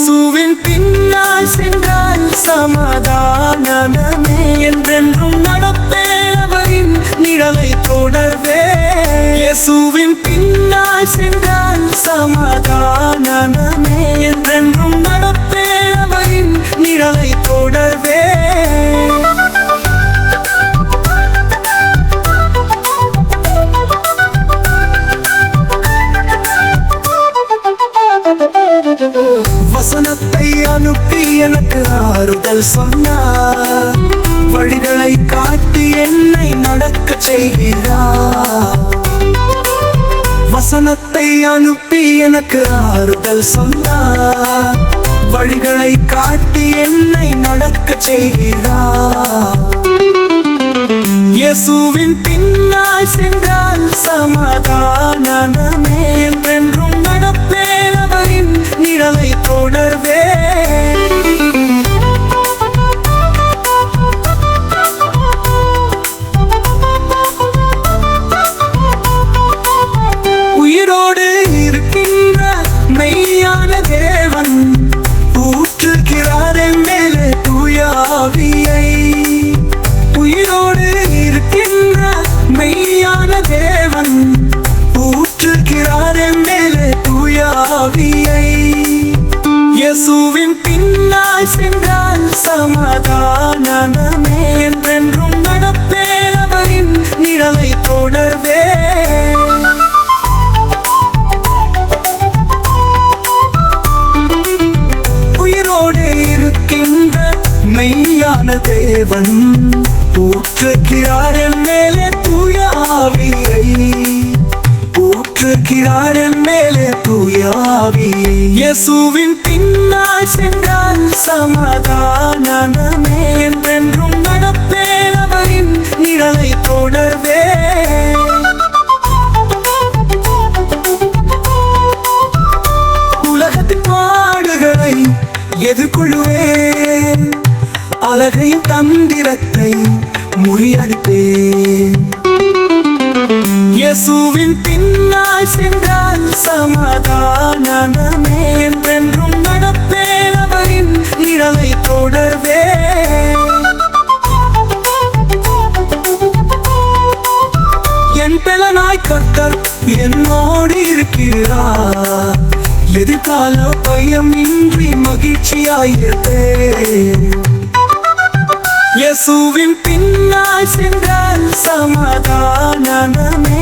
இயேசுவின் பின்னால் சென்றால் சமாதானமே என்றென்றும் நடப்பே அவரின் நிழலை தொடர்வே. இயேசுவின் பின்னால் சென்றால் சமா வசனத்தை அனுப்பி எனக்கு ஆறுதல் சொன்னார். வழிகளை காட்டி என்னை நடக்க செய்கிறார். வசனத்தை அனுப்பி எனக்கு ஆறுதல் சொன்னார். வழிகளை காட்டி என்னை நடக்க செய்கிறார். இயேசுவின் பின்னால் சென்றார். இயேசுவின் பின்னால் சென்றால் சமாதானமே என்றென்றும் நடப்பே அவரின் நிழலை தொடர்வே. உயிரோடு இருக்கின்ற மெய்யான தேவன் போற்றுகிறார் என் மேலே தூயாவியை போற்றுகிறார் என் மேலே தூய ஆவியை. இயேசுவின் பின்னால் சென்றால் சமாதானமே என்றென்றும் நடப்பேன் அவரின் நிழலை தொடர்வே உலகத்தின் பாடுகளை எதிர்கொள்வேன் அழகையும் தந்திரத்தை முறியடிப்பேன். இயேசுவின் பின்னால் சென்றால் சமாதானமே என்றென்றும் நடப்பேன் அவரின் நிழலை தொடர்வே. என் பெலனாய் கத்தர் என்னோடு இருக்கிறார். எதிர்கால பயம் இன்றி மகிழ்ச்சியாயிருப்பேன் இயேசுவின் பின்னால் சென்றால் சமாதானமே.